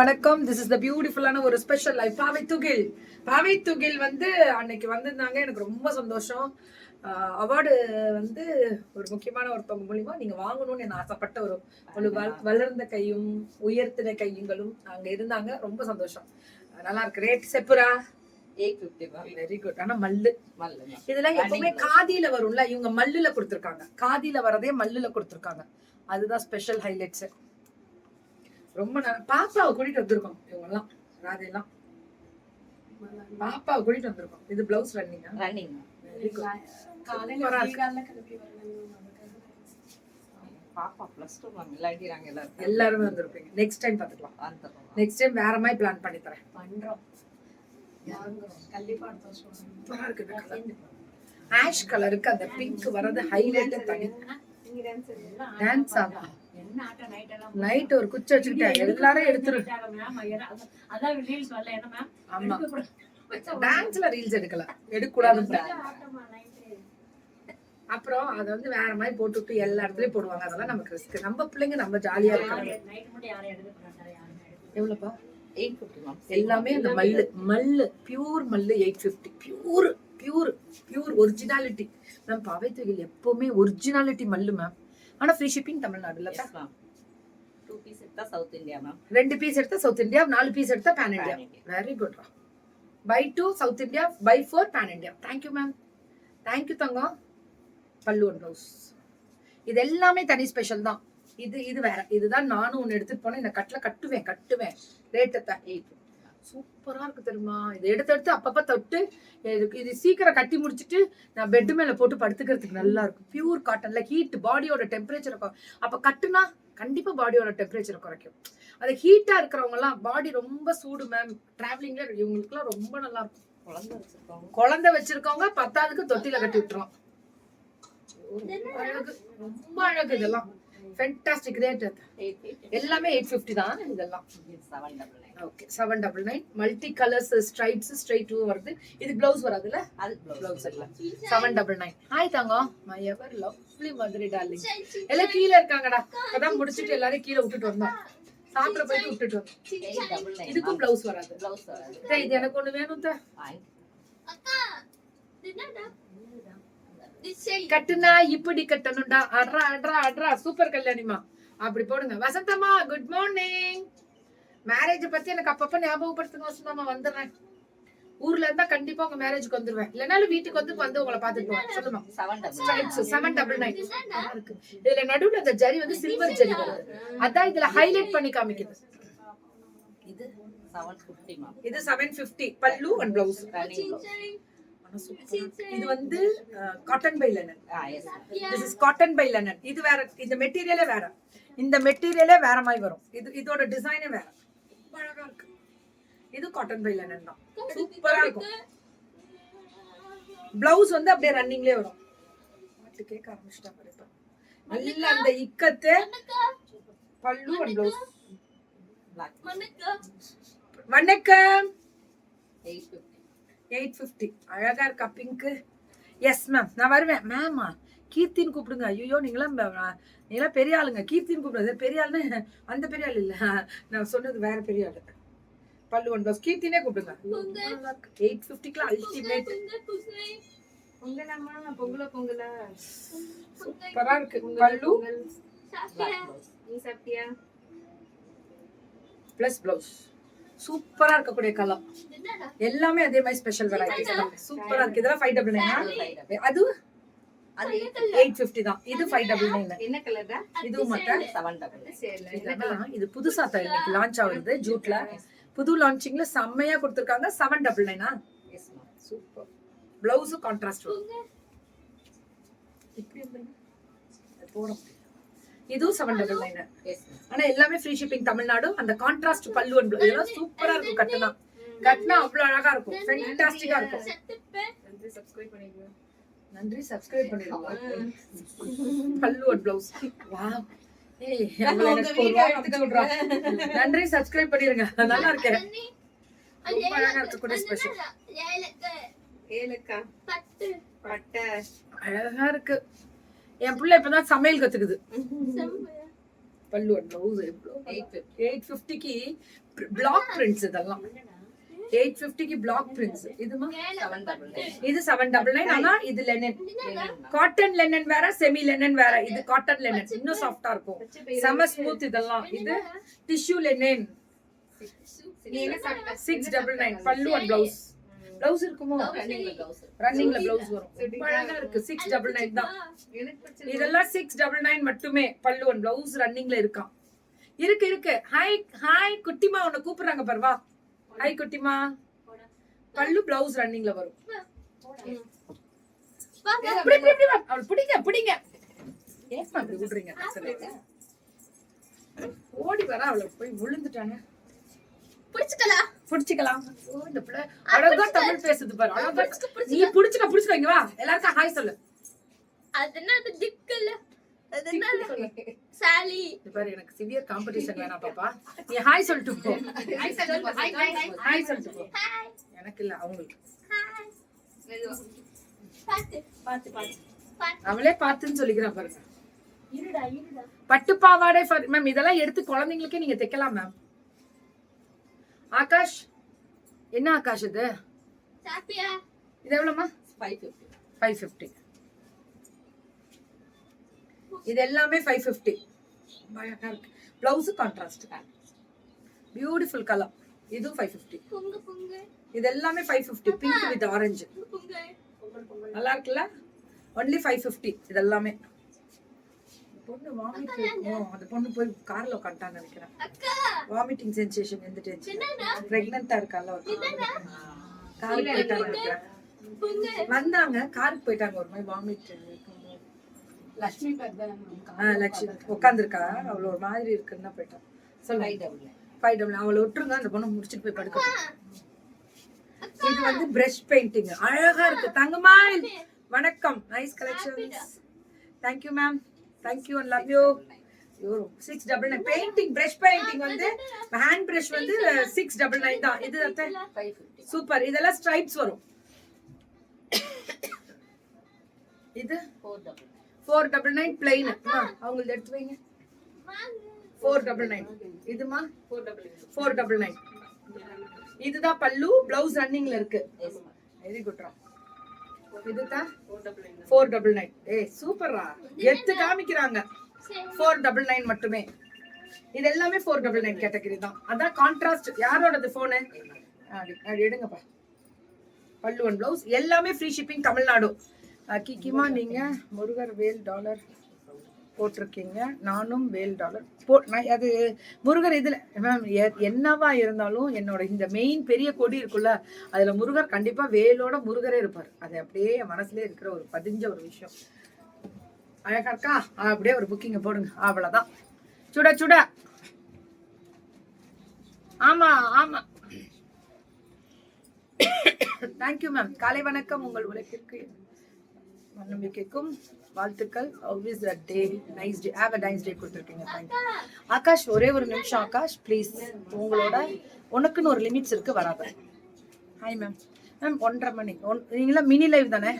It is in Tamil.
வணக்கம். திஸ் இஸ் த பியூட்டிஃபுல்லான ஒரு ஸ்பெஷல் லைஃப் பாவை துகில். பாவை துகில் வந்து அன்னைக்கு வந்திருந்தாங்க. எனக்கு ரொம்ப சந்தோஷம். அவார்டு வந்து ஒரு முக்கியமான ஒருத்தவங்க மூலியமா நீங்க வாங்கணும்னு நான் ஆசைப்பட்ட ஒரு ஒரு வள- வளர்ந்த கையும் உயர்த்தின கையுங்களும் அங்க இருந்தாங்க. ரொம்ப சந்தோஷம். நல்லா இருக்கு. ரேட் செப்புரா? வெரி குட் ஆனா மல்லு. மல்ல இதெல்லாம் எப்பவுமே காதியில வரும்ல. இவங்க மல்லுல கொடுத்துருக்காங்க. காதியில வரதே மல்லுல கொடுத்துருக்காங்க. அதுதான் ஸ்பெஷல் ஹைலைட்ஸ் ரொம்ப நல்லா பாப்பாவை கூட்டிட்டு வந்திருக்கோம் இவங்க எல்லாம் ராதையெல்லாம். பாப்பாவை கூட்டிட்டு வந்திருக்கோம். இது பிளவுஸ் ரன்னிங்கா ரன்னிங் பாப்பா ப்ளஸ் டூ மேம் எல்லாரும் எல்லாருமே வந்திருப்பீங்க. நெக்ஸ்ட் டைம் பாத்துக்கலாம் வந்துடுறோம் நெக்ஸ்ட் டைம் வேற மாதிரி பிளான் பண்ணி தரேன். அடுத்த வருஷம் ஆஷ் கலருக்கு அந்த பிங்க் வரது ஹைலைட் தனி? டான்ஸ் ஆகும் நைட் ஒரு குச்சி வச்சுக்கிட்டேன். எல்லாரும் எடுத்துரு. அதான் reels வரல, என்ன ma'am? ஆமா. எடுக்கக்கூடாது. டான்ஸ்ல ரீல்ஸ் எடுக்கல. எடுக்க கூடாது? அப்புறம் அதை வந்து வேற மாதிரி போட்டுவிட்டு எல்லா இடத்துலயும் போடுவாங்க. அதெல்லாம் நமக்கு ரிஸ்க் நம்ம பிள்ளைங்க நம்ம ஜாலியா இருக்காங்க. எயிட் ஃபிஃப்டி மேம் எல்லாமே அந்த மல்லு மல்லு பியூர் மல்லு eight fifty pure pure pure originality ma'am பாவைத்தொகையில் எப்பவுமே ஒரிஜினாலிட்டி மல்லு மேம் ஆனா ஃப்ரீ ஷிப்பிங் தமிழ்நாடுல மேம் டூ பீஸ் எடுத்தா சவுத் இந்தியா மேம் ரெண்டு பீஸ் எடுத்தா சவுத் இந்தியா நாலு பீஸ் எடுத்தா pan India. Very good by two south India by four pan India thank you ma'am thank you Thangam. Pallu one blouse இது எல்லாமே தனி ஸ்பெஷல் தான். இது இது வேற. இதுதான் நானும் ஒன்று எடுத்துட்டு போனேன். இந்த கட்டில் கட்டுவேன் கட்டுவேன். ரேட்டை எயிட் ஃபிஃப்டி சூப்பரா இருக்கு தெரியுமா? இதை எடுத்து எடுத்து அப்பப்ப தொட்டு இது- இது சீக்கிரம் கட்டி முடிச்சிட்டு நான் பெட் மேல போட்டு படுத்துக்கிறதுக்கு நல்லா இருக்கும். பியூர் காட்டன்ல ஹீட் பாடியோட டெம்பரேச்சர் அப்ப கட்டுனா கண்டிப்பா பாடியோட டெம்பரேச்சர் குறைக்கும். அது ஹீட்டா இருக்கிறவங்க எல்லாம் பாடி ரொம்ப சூடு மேம் டிராவலிங்ல இவங்களுக்குலாம் ரொம்ப நல்லா இருக்கும். குழந்தை வச்சிருக்கோம் குழந்தை வச்சிருக்கவங்க பத்தாவதுக்கு தொட்டில கட்டி விட்டுரும். ரொம்ப அழகு. ரொம்ப அழகு இதெல்லாம். ஃபென்டாஸ்டிக் ரேட் எல்லாமே எயிட் ஃபிஃப்டி தான் இதெல்லாம். Okay seven double nine multi colours stripes ஸ்ட்ரைட்டும் வருது. இது பிளவுஸ் வராதுல்ல? அது பிளவுஸ் இல்ல seven double nine hi Thangam. My ever lovely Madurai darling எல்லாம் கீழே இருக்காங்கடா. அதான் முடிச்சிட்டு எல்லாரையும் கீழே விட்டுட்டு வந்தோம். சாப்பிட போயிட்டு விட்டுட்டு இதுக்கும் பிளவுஸ் வராது. ப்ளவுஸ் வராது. இது எனக்கு ஒண்ணு வேணும் அத்தை. கட்டுனா இப்படி கட்டணும்டா. அட்ரா அட்ரா அட்ரா. சூப்பர் கல்யாணிமா. அப்படி போடுங்க. வசந்தம்மா குட் மார்னிங் மேரேஜ் பத்தி எனக்கு அப்பப்ப ஞாபகப்படுத்துங்க வசந்தம்மா. வந்துடுறேன். ஊர்ல இருந்தா கண்டிப்பா உங்க மேரேஜ்க்கு வந்துருவேன். இல்லைனாலும் வீட்டுக்கு வந்து வந்து உங்களை பாத்துட்டு போவேன். சொல்லுமா செவன் டபுள் நைன் இதுல நடுவுல இந்த ஜரி வந்து சில்வர் ஜரி அதான் இதுல ஹைலைட் பண்ணி காமிக்குது. இது seven fifty pallu and blouse இது வந்து cotton by linen ah yes this is cotton by linen இது வேற இந்த மெட்டீரியலே வேற. இந்த மெட்டீரியலே வேற மாதிரி வரும். இது இதோட டிசைனே வேற. ரொம்ப அழகா இருக்கு. இது காட்டன் பை லெனன் தான். சூப்பரா இருக்கும். பிளவுஸ் வந்து அப்படியே ரன்னிங்லயே வரும். பாட்டு கேட்க ஆரம்பிச்சிட்டா பாரு இப்ப. நல்ல அந்த இக்கத்து பல்லு அண்ட் பிளவுஸ் பிளாக் வணக்கம். எயிட் ஃபிஃப்டி எயிட் ஃபிஃப்டி அழகா இருக்கா பிங்க்கு எஸ் மேம் நான் வருவேன். மேமா கீர்த்தின்னு கூப்பிடுங்க. ஐயோ நீங்களாம் நீங்களாம் பெரிய ஆளுங்க. கீர்த்தின்னு கூப்பிடுறது பெரிய ஆளுன்னு அந்த பெரிய ஆள் இல்ல. நான் சொன்னது வேற பெரிய ஆளு. பல்லு ஒன் பஸ் கீர்த்தினே கூப்பிடுங்க. எயிட் ஃபிஃப்டிக்குலாம் அல்டிமேட் பொங்கலாம்மா, பொங்கலோ பொங்கலா? சூப்பரா இருக்கு. பல்லு? நீ சாப்பிட்டியா? பிளஸ் பிளவுஸ் சூப்பரா இருக்கக்கூடிய கலர். எல்லாமே அதே மாதிரி ஸ்பெஷல் வெரைட்டி சூப்பரா இருக்கு. இதெல்லாம் ஃபைவ் டபுள் நைன் அது? அது எயிட் ஃபிஃப்டி தான். இது ஃபைவ் டபுள் நைன் என்ன இதுவும் மட்டும் செவன் டபுள் இது புதுசா தான் இன்னைக்கு லான்ச் ஆகுது. ஜூட்ல. புது லான்ச்சிங்ல செம்மையா கொடுத்துருக்காங்க. செவன் டபுள் நைனா சூப்பர். பிளவுஸ் கான்ட்ராஸ்ட் இப்படி இருந்தீங்க. இதுவும் செவன் டபுள் நைன் ஆனா எல்லாமே ஃப்ரீ ஷிப்பிங் தமிழ்நாடு. அந்த கான்ட்ராஸ்ட் பல்லு அண்ட் இதெல்லாம் சூப்பரா இருக்கும் கட்டுனா. கட்டினா அவ்வளவு அழகா இருக்கும். ஃபென்டாஸ்டிக்கா இருக்கும். வந்து சப்ஸ்கிரைப் பண்ணிக்கோ நன்றி சப்ஸ்கிரைப் பண்ணிடுங்க பல்லு அண்ட் பிளவுஸ் விட்றா. நன்றி சப்ஸ்கிரைப் பண்ணிருங்க நல்லா இருக்கேன். ரொம்ப அழகா இருக்கக்கூடிய ஸ்பெஷல் பட்டை. அழகா இருக்கு. என் பிள்ளை இப்பதான் சமையல் கத்துக்குது. பல்லு பிளவுஸ் எவ்வளோ எயிட் ஃபிஃப்டி எயிட் ஃபிஃப்டிக்கு பிளாக் பிரிண்ட்ஸ் இதெல்லாம். எயிட் ஃபிஃப்டிக்கு பிளாக் பிரிண்ட்ஸ் இதுமா இது செவன் டபுள் நைன் ஆனா இது லெனன் காட்டன் லெனன் வேற செமி லெனன் வேற. இது காட்டன் லெனன் இன்னும் சாஃப்டா இருக்கும். செம ஸ்மூத் இதெல்லாம். இது tissue linen six double nine pallu and blouse blouse இருக்குமோ? ரன்னிங்ல பிளவுஸ் வரும். அழகா இருக்கு. சிக்ஸ் டபுள் நைன் தான். இதெல்லாம் சிக்ஸ் டபுள் நைன் மட்டுமே. பல்லு ஒன் பிளவுஸ் ரன்னிங்ல இருக்கான். இருக்கு இருக்கு. ஹாய் ஹாய் குட்டிமா உன்னை கூப்பிடுறாங்க பர்வா. ஹாய் குட்டிமா. பல்லு பிளவுஸ் ரன்னிங்ல வரும். அவள் பிடிங்க பிடிங்க. ஏமா விடுறீங்க. ஓடி வர அவளை போய் விழுந்துட்டாங்க பிடிச்சுக்கலாம் புடிச்சுக்கலாம். ஓ, இந்த பிள்ளை அழகா தமிழ் பேசுது பாரு. அழகா நீ புடிச்சுக்க புடிச்சுக்க இங்க வா. எல்லாருக்கும் ஹாய் சொல்லு. அது என்ன அது திக்கல்ல அது என்ன சாலி. இது பாரு எனக்கு சிவியர் காம்படிஷன் வேணாம் பாப்பா. நீ ஹாய் சொல்லிட்டு போ. ஹாய் சொல்லிட்டு போ. ஹாய் எனக்கு இல்ல அவங்களுக்கு. ஹாய் பாத்து. பாத்து பாத்து. பாத்து. அவளே பார்த்துன்னு சொல்லிக்கிறா பாருங்க இருடா இருடா. பட்டு பாவாடை மேம் இதெல்லாம் எடுத்து குழந்தைங்களுக்கே நீங்க தைக்கலாம் மேம் ஆகாஷ் என்ன ஆகாஷ் இது? இது எவ்வளவுமா ஃபைவ் ஃபிஃப்டி ஃபைவ் ஃபிஃப்டி இது எல்லாமே ஃபைவ் ஃபிஃப்டி அழகா இருக்கு. பிளவுஸ் கான்ட்ராஸ்ட் பியூட்டிஃபுல் கலர் இதுவும் ஃபைவ் ஃபிஃப்டி பொங்க பொங்க. இது எல்லாமே five fifty pink with orange பொங்க நல்லா இருக்குல்ல? ஒன்லி ஃபைவ் ஃபிஃப்டி இது எல்லாமே பொண்ணு வாமிட் இருக்கும் அந்த பொண்ணு போய் கார்ல உட்காந்துட்டான்னு நினைக்கிறேன். அக்கா. வாமிட்டிங் சென்சேஷன் இருந்துட்டு என்னடா பிரெக்னண்டா இருக்கால ஒரு போயிட்டாங்க நினைக்கிறேன் வந்தாங்க. காருக்கு போயிட்டாங்க ஒரு மாதிரி வாமிட் லட்சுமி லட்சுமி. உட்காந்துருக்கா அவ்வளோ ஒரு மாதிரி இருக்குன்னு தான் போயிட்டான் சொல்லுங்க. ஃபைவ் டபுள் ஃபைவ் டபுள் அவளை விட்டுருங்க அந்த பொண்ணு முடிச்சிட்டு போய் படுக்க இது வந்து பிரஷ் பெயிண்டிங் அழகா இருக்கு. தங்கமாய் வணக்கம். Nice collections thank you ma'am thank you and love you six double nine painting brush painting வந்து ஹேண்ட் பிரஷ் வந்து சிக்ஸ் டபுள் நைன் தான். இது சூப்பர் இதெல்லாம் ஸ்ட்ரைப்ஸ் வரும். இது? ஃபோர் டபுள் நைன் பிளைன் அவங்களுக்கு எடுத்து வைங்க. ஃபோர் டபுள் நைன் இதுமா? ஃபோர் டபுள் நைன் இதுதான் பல்லு. பிளவுஸ் ரன்னிங்ல இருக்கு. வெரி குட்ரா இதுதான் ஃபோர் டபுள் நைன். ஏய் சூப்பர்ரா. எத்து காமிக்கிறாங்க. ஃபோர் டபுள் நைன் மட்டுமே. இது எல்லாமே ஃபோர் டபுள் நைன் கேட்டகரி தான். அதான் கான்ட்ராஸ்ட் யாரோடது ஃபோனு அப்படி எடுங்கப்பா. பல்லு ஒன் பிளவுஸ் எல்லாமே ஃப்ரீ ஷிப்பிங் தமிழ்நாடு. கிக்கிமா நீங்க முருகர் வேல் டாலர். போட்டிருக்கீங்க. நானும் வேல் டாலர் போ நான் அது முருகர் இதில் மேம் என்னவா இருந்தாலும் என்னோட இந்த மெயின் பெரிய கொடி இருக்குல்ல அதில் முருகர் கண்டிப்பாக வேலோட முருகரே இருப்பார். அது அப்படியே என் மனசுலேயே இருக்கிற ஒரு பதிஞ்ச ஒரு விஷயம். அழகா இருக்கா? அப்படியே ஒரு புக்கிங்கை போடுங்க. அவ்வளோதான் சுட சுட. ஆமா ஆமா. தேங்க்யூ மேம் காலை வணக்கம் உங்கள் உலகிற்கு நம்பிக்கைக்கும் வாழ்த்துக்கள். Always a day nice day have a nice day கொடுத்துருக்கீங்க. தேங்க்யூ ஆகாஷ் ஒரே ஒரு நிமிஷம் ஆகாஷ் ப்ளீஸ் உங்களோட உனக்குன்னு ஒரு லிமிட்ஸ் இருக்கு வராத. ஹாய் மேம் மேம் ஒன்றரை மணி. ஒன் நீங்களாம் மினி லைவ் தானே?